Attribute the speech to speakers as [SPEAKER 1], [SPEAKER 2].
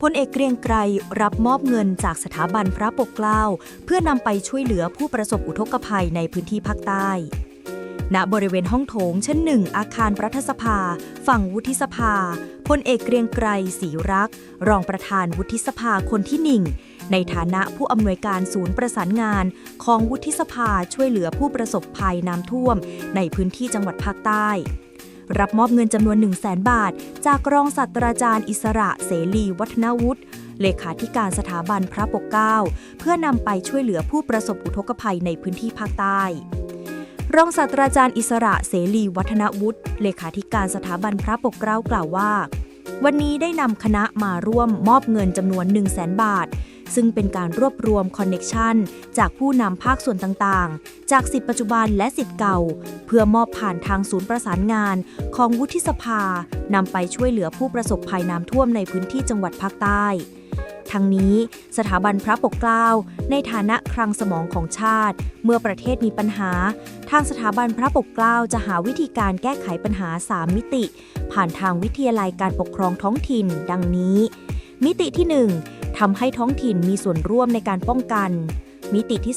[SPEAKER 1] พลเอกเกรียงไกรรับมอบเงินจากสถาบันพระปกเกล้า เพื่อนำไปช่วยเหลือผู้ประสบอุทกภัยในพื้นที่ภาคใต้ ณบริเวณห้องโถงชั้นหนึ่งอาคารรัฐสภา ฝั่งวุฒิสภาพลเอกเกรียงไกรศรีรัก รองประธานวุฒิสภาคนที่หนึ่งในฐานะผู้อำนวยการศูนย์ประสานงาน ของวุฒิสภาช่วยเหลือผู้ประสบภัยน้ำท่วม ในพื้นที่จังหวัดภาคใต้ รับมอบเงินจำนวน 1 0 0 0 0แบาท จากรองศาสตราจารย์อิสระเสรีวัฒนวุฒิเลขาธิการสถาบันพระปกเกล้าเพื่อนำไปช่วยเหลือผู้ประสบอุทกภัยในพื้นที่ภาคใต้ รองศาสตราจารย์อิสระเสรีวัฒนวุฒิเลขาธิการสถาบันพระปกเกล้ากล่าวว่า วันนี้ได้นำคณะมาร่วมมอบเงินจำนวน 1 0 0 0 0แบาท ซึ่งเป็นการรวบรวมคอนเน็ชันจากผู้นำภาคส่วนต่างๆ จากสิทธิปัจจุบันและสิทธิเก่า เพื่อมอบผ่านทางศูนย์ประสานงานของวุฒิสภานำไปช่วยเหลือผู้ประสบภัยน้ำท่วมในพื้นที่จังหวัดภาคใต้ ทั้งนี้สถาบันพระปกเกล้าในฐานะคลังสมองของชาติ เมื่อประเทศมีปัญหา ทางสถาบันพระปกเกล้าจะหาวิธีการแก้ไขปัญหา 3 มิติ ผ่านทางวิทยาลัยการปกครองท้องถิ่น ดังนี้ มิติที่ 1ทำให้ท้องถิ่นมีส่วนร่วมในการป้องกัน มิติที่